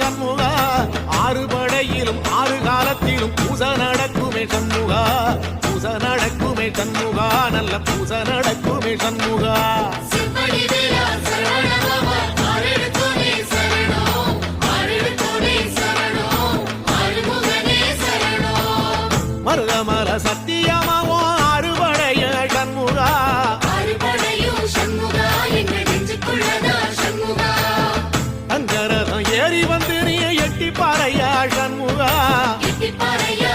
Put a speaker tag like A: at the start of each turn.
A: சண்முகா. ஆறு படையிலும் ஆறு காலத்திலும் பூச நடக்குமே சண்முகா. பூச நடக்குமே சண்முகா. நல்ல பூச நடக்குமே சண்முகா. மருதமர சத்தியமாவோம்
B: படையில்